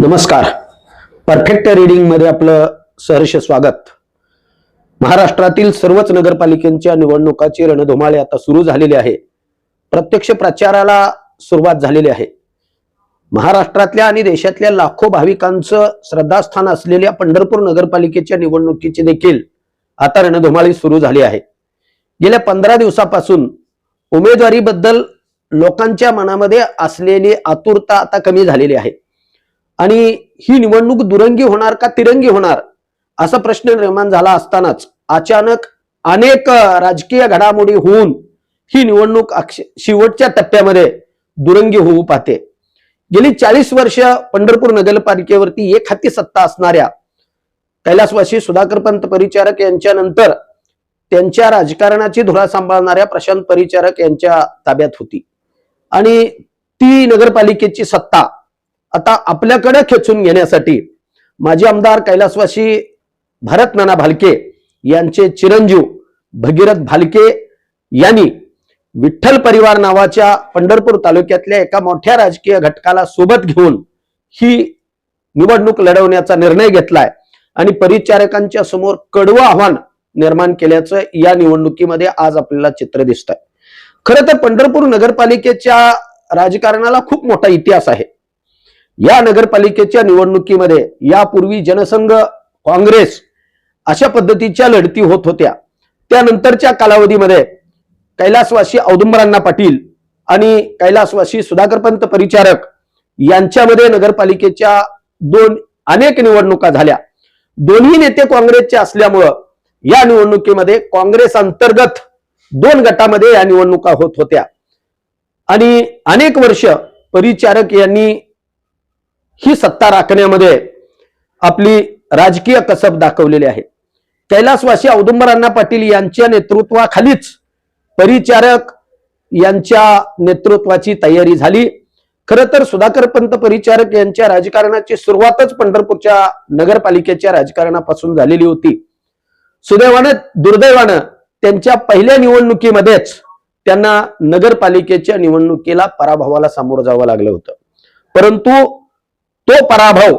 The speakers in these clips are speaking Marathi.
नमस्कार. परफेक्ट रीडिंगमध्ये आपलं सहर्ष स्वागत. महाराष्ट्रातील सर्वच नगरपालिकेच्या निवडणुकाची रणधुमाळी आता सुरू झालेली आहे. प्रत्यक्ष प्रचाराला सुरुवात झालेली आहे. महाराष्ट्रातल्या आणि देशातल्या लाखो भाविकांचं श्रद्धास्थान असलेल्या पंढरपूर नगरपालिकेच्या निवडणुकीची देखील आता रणधुमाळी सुरू झाली आहे. गेल्या पंधरा दिवसापासून उमेदवारीबद्दल लोकांच्या मनामध्ये असलेली आतुरता आता कमी झालेली आहे. आणि ही निवडणूक दुरंगी होणार का तिरंगी होणार? असा प्रश्न निर्माण झाला असतानाच अचानक अनेक राजकीय घडामोडी होऊन ही निवडणूक अक्ष- शेवटच्या टप्प्यामध्ये दुरंगी होऊ पाहते. गेली चाळीस वर्ष पंढरपूर नगरपालिकेवरती एक हाती सत्ता असणाऱ्या कैलासवासी सुधाकर पंत परिचारक यांच्यानंतर त्यांच्या राजकारणाची धुरा सांभाळणाऱ्या प्रशांत परिचारक यांच्या ताब्यात होती. आणि ती नगरपालिकेची सत्ता आता आपल्याकडे खेचून घेण्यासाठी माजी आमदार कैलासवासी भारत नाना भालके यांचे चिरंजीव भगीरथ भालके यांनी विठ्ठल परिवार नावाच्या पंढरपूर तालुक्यातल्या एका मोठ्या राजकीय घटकाला सोबत घेऊन ही निवडणूक लढवण्याचा निर्णय घेतलाय आणि परिचारकांच्या समोर कडवं आव्हान निर्माण केल्याचं या निवडणुकीमध्ये आज आपल्याला चित्र दिसत आहे खरं तर पंढरपूर नगरपालिकेच्या राजकारणाला खूप मोठा इतिहास आहे. या नगरपालिकेच्या निवडणुकीमध्ये यापूर्वी जनसंघ काँग्रेस अशा पद्धतीच्या लढती होत होत्या. त्यानंतरच्या कालावधीमध्ये कैलासवासी औदुंबरांना पाटील आणि कैलासवासी सुधाकरपंत परिचारक यांच्यामध्ये नगरपालिकेच्या दोन अनेक निवडणुका झाल्या. दोन्ही नेते काँग्रेसचे असल्यामुळं या निवडणुकीमध्ये काँग्रेस अंतर्गत दोन गटामध्ये या निवडणुका होत होत्या. आणि अनेक वर्ष परिचारक यांनी ही सत्ता राखण्यामध्ये आपली राजकीय कसब दाखवलेली आहे. कैलासवासी औदुंबरांना पाटील यांच्या नेतृत्वाखालीच परिचारक यांच्या नेतृत्वाची तयारी झाली. खरं तर सुधाकर पंत परिचारक यांच्या राजकारणाची सुरुवातच पंढरपूरच्या नगरपालिकेच्या राजकारणापासून झालेली होती. सुदैवानं दुर्दैवानं त्यांच्या पहिल्या निवडणुकीमध्येच त्यांना नगरपालिकेच्या निवडणुकीला पराभवाला सामोरं जावं लागलं होतं. परंतु तो पराभव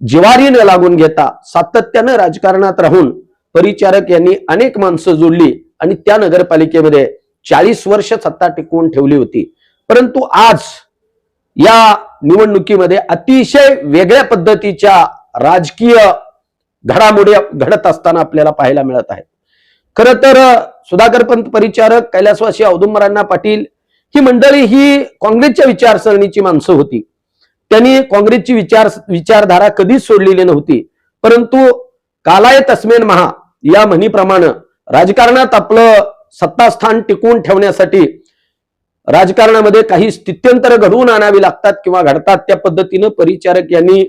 जिवारीने लागून घेता सातत्यानं राजकारणात राहून परिचारक यांनी अनेक माणसं जोडली आणि त्या नगरपालिकेमध्ये चाळीस वर्ष सत्ता टिकवून ठेवली होती. परंतु आज या निवडणुकीमध्ये अतिशय वेगळ्या पद्धतीच्या राजकीय घडामोडी घडत असताना आपल्याला पाहायला मिळत आहे खर तर सुधाकर पंत परिचारक कैलासवासी औदुंबरांना पाटील ही मंडळी ही काँग्रेसच्या विचारसरणीची माणसं होती. त्यांनी काँग्रेसची विचार विचारधारा कधीच सोडलेली नव्हती. परंतु कालाय तस्मेन महा या म्हणीप्रमाणे राजकारणात आपलं सत्तास्थान टिकवून ठेवण्यासाठी राजकारणामध्ये काही स्थित्यंतर घडवून आणावी लागतात किंवा घडतात त्या पद्धतीनं परिचारक यांनी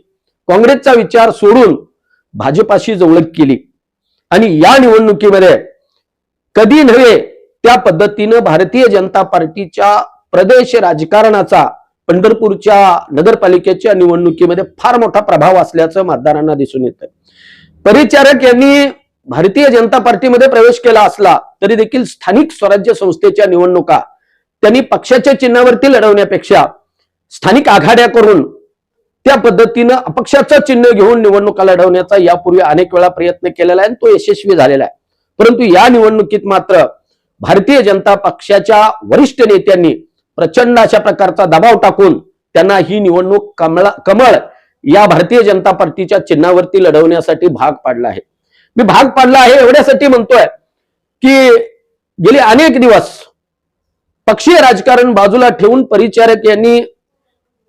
काँग्रेसचा विचार सोडून भाजपाशी जवळक केली. आणि या निवडणुकीमध्ये कधी नव्हे त्या पद्धतीनं भारतीय जनता पार्टीच्या प्रदेश राजकारणाचा पंढरपूरच्या नगरपालिकेच्या निवडणुकीमध्ये फार मोठा प्रभाव असल्याचं मतदारांना दिसून येतं परिचारक यांनी भारतीय जनता पार्टीमध्ये प्रवेश केला असला तरी देखील स्थानिक स्वराज्य संस्थेच्या निवडणुका त्यांनी पक्षाच्या चिन्हावरती लढवण्यापेक्षा स्थानिक आघाड्या करून त्या पद्धतीनं अपक्षाचं चिन्ह घेऊन निवडणुका लढवण्याचा यापूर्वी अनेक वेळा प्रयत्न केलेला आहे आणि तो यशस्वी झालेला आहे. परंतु या निवडणुकीत मात्र भारतीय जनता पक्षाच्या वरिष्ठ नेत्यांनी प्रचंड अशा प्रकारचा दबाव टाकून त्यांना ही निवडणूक कमळ कमळ या भारतीय जनता पार्टीच्या चिन्हावरती लढवण्यासाठी भाग पाडला आहे. मी भाग पाडला आहे एवढ्यासाठी म्हणतोय की गेले अनेक दिवस पक्षीय राजकारण बाजूला ठेवून परिचारक यांनी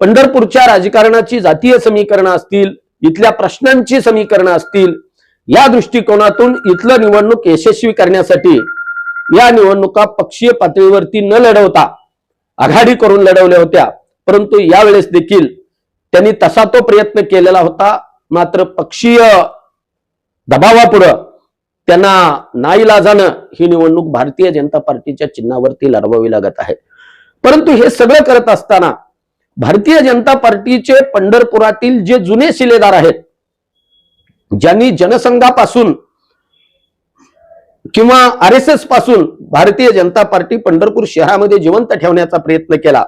पंढरपूरच्या राजकारणाची जातीय समीकरणं असतील इथल्या प्रश्नांची समीकरणं असतील या दृष्टिकोनातून इथलं निवडणूक यशस्वी करण्यासाठी या निवडणुका पक्षीय पातळीवरती न लढवता आघाडी करून लढवल्या होत्या. परंतु यावेळेस देखील त्यांनी तसा तो प्रयत्न केलेला होता मात्र पक्षीय दबावापुढं त्यांना नाईलाजानं ही निवडणूक भारतीय जनता पार्टीच्या चिन्हावरती लढवावी लागत आहे. परंतु हे सगळं करत असताना भारतीय जनता पार्टीचे पंढरपुरातील जे जुने शिलेदार आहेत ज्यांनी जनसंघापासून किंवा R S एसपासून Bharatiya Janata party Pandharpur शहरामध्ये जिवंत ठेवण्याचा प्रयत्न केला.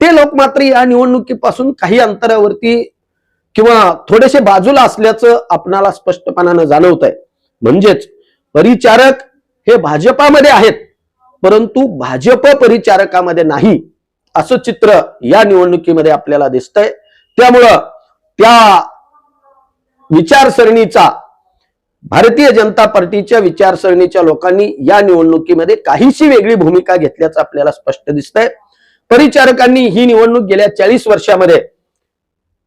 ते लोक मात्र या निवडणुकीपासून काही अंतरावरती किंवा थोडेसे बाजूला असल्याचं आपणाला स्पष्टपणानं जाणवत आहे म्हणजेच परिचारक हे भाजपामध्ये आहेत परंतु भाजप परिचारकामध्ये नाही असं चित्र या निवडणुकीमध्ये आपल्याला दिसतंय. त्यामुळं त्या विचारसरणीचा भारतीय जनता पार्टीच्या विचारसरणीच्या लोकांनी या निवडणुकीमध्ये काहीशी वेगळी भूमिका घेतल्याचं आपल्याला स्पष्ट दिसतंय. परिचारकांनी ही निवडणूक गेल्या चाळीस वर्षामध्ये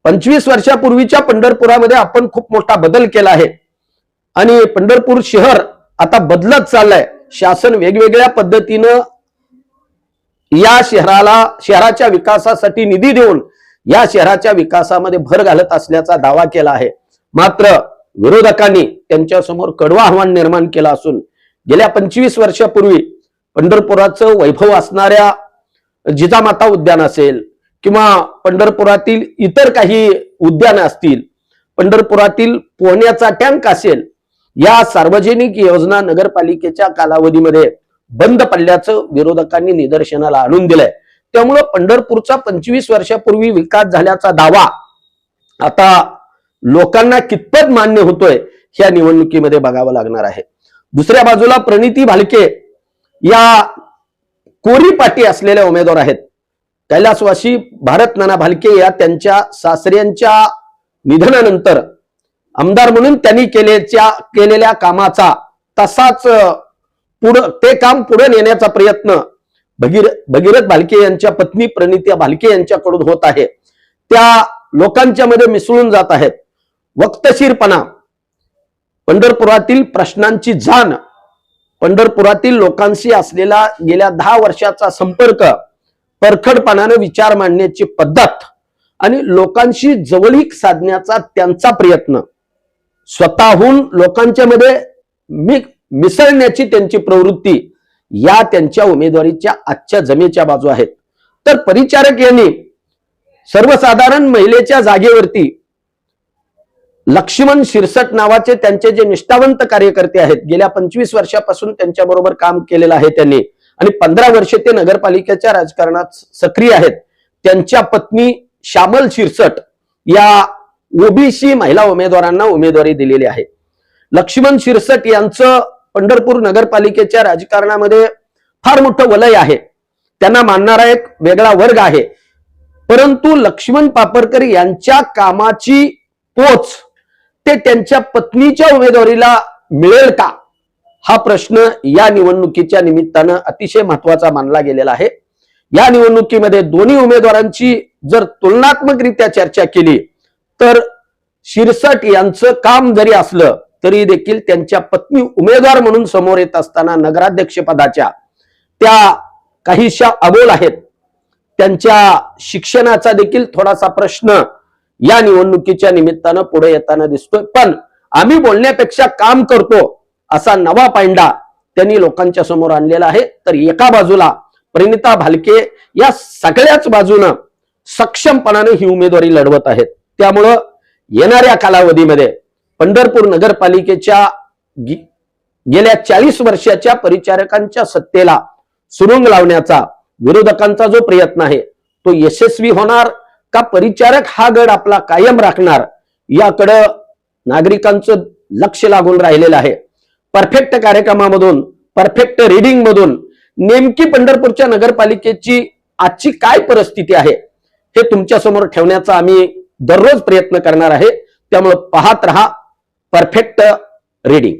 पंचवीस वर्षापूर्वीच्या पंढरपुरामध्ये आपण खूप मोठा बदल केला आहे. आणि पंढरपूर शहर आता बदलत चाललंय. शासन वेगवेगळ्या पद्धतीनं या शहराला शहराच्या विकासासाठी निधी देऊन या शहराच्या विकासामध्ये भर घालत असल्याचा दावा केला आहे. मात्र विरोधकांनी त्यांच्यासमोर कडवा आव्हान निर्माण केलं असून गेल्या पंचवीस वर्षापूर्वी पंढरपुराचं वैभव असणाऱ्या जिजामाता उद्यान असेल किंवा पंढरपुरातील इतर काही उद्यानं असतील पंढरपुरातील पोहण्याचा टँक असेल या सार्वजनिक योजना नगरपालिकेच्या कालावधीमध्ये बंद पडल्याचं विरोधकांनी निदर्शनाला आणून दिलंय. त्यामुळं पंढरपूरचा पंचवीस वर्षापूर्वी विकास झाल्याचा दावा आता लोकांना कितपत मान्य होतोय ह्या निवडणुकीमध्ये बघावं लागणार आहे. दुसऱ्या बाजूला प्रणिती भालके या कोरी पाटी असलेल्या उमेदवार आहेत. कैलासवासी भारत नाना भालके या त्यांच्या सासऱ्यांच्या निधनानंतर आमदार म्हणून त्यांनी केलेच्या केलेल्या कामाचा तसाच पुढं ते काम पुढे नेण्याचा प्रयत्न भगीर भगीरथ भालके यांच्या पत्नी प्रणित्या भालके यांच्याकडून होत आहे. त्या लोकांच्या मध्ये मिसळून जात आहेत. वक्तशीरपणा. पंढरपुरातील प्रश्नांची जाण. पंढरपुरातील लोकांशी असलेला गेल्या दहा वर्षाचा संपर्क. परखडपणानं विचार मांडण्याची पद्धत. आणि लोकांशी जवळीक साधण्याचा त्यांचा प्रयत्न. स्वतःहून लोकांच्या मध्ये मी मिसळण्याची त्यांची प्रवृत्ती. या त्यांच्या उमेदवारीच्या आजच्या जमेच्या बाजू आहेत. तर परिचारक यांनी सर्वसाधारण महिलेच्या जागेवरती लक्ष्मण शिरसट नावाचे त्यांचे जे निष्ठावंत कार्यकर्ते आहेत गेल्या पंचवीस वर्षापासून त्यांच्याबरोबर काम केलेलं आहे त्यांनी. आणि पंधरा वर्षे ते नगरपालिकेच्या राजकारणात सक्रिय आहेत. त्यांच्या पत्नी श्यामल शिरसट या ओबीसी महिला उमेदवारांना उमेदवारी दिलेली आहे. लक्ष्मण शिरसट यांचं पंढरपूर नगरपालिकेच्या राजकारणामध्ये फार मोठं वलय आहे. त्यांना मानणारा एक वेगळा वर्ग आहे. परंतु लक्ष्मण पापरकर यांच्या कामाची पोच ते त्यांच्या पत्नीच्या उमेदवारीला मिळेल का? हा प्रश्न या निवडणुकीच्या निमित्तानं अतिशय महत्त्वाचा मानला गेलेला आहे. या निवडणुकीमध्ये दोन्ही उमेदवारांची जर तुलनात्मकरित्या चर्चा केली तर शिरसट यांचं काम जरी असलं तरी देखील त्यांच्या पत्नी उमेदवार म्हणून समोर येत असताना नगराध्यक्ष पदाच्या त्या काहीशा अबोल आहेत. त्यांच्या शिक्षणाचा देखील थोडासा प्रश्न या निवडणुकीच्या निमित्तानं पुढे येताना दिसतोय. पण आम्ही बोलण्यापेक्षा काम करतो असा नवा पांडा त्यांनी लोकांच्या समोर आणलेला आहे. तर एका बाजूला परिणिता भालके या सगळ्याच बाजूनं सक्षमपणाने ही उमेदवारी लढवत आहेत. त्यामुळं येणाऱ्या कालावधीमध्ये पंढरपूर नगरपालिकेच्या गेल्या चाळीस वर्षाच्या परिचारकांच्या सत्तेला सुरुंग लावण्याचा विरोधकांचा जो प्रयत्न आहे तो यशस्वी होणार का परिचारक हा गड आपला कायम राखणार? याकडं नागरिकांचं लक्ष लागून राहिलेलं आहे. परफेक्ट कार्यक्रमामधून परफेक्ट रिडिंग मधून नेमकी पंढरपूरच्या नगरपालिकेची आजची काय परिस्थिती आहे हे तुमच्यासमोर ठेवण्याचा आम्ही दररोज प्रयत्न करणार आहे. त्यामुळे पाहत रहा परफेक्ट रीडिंग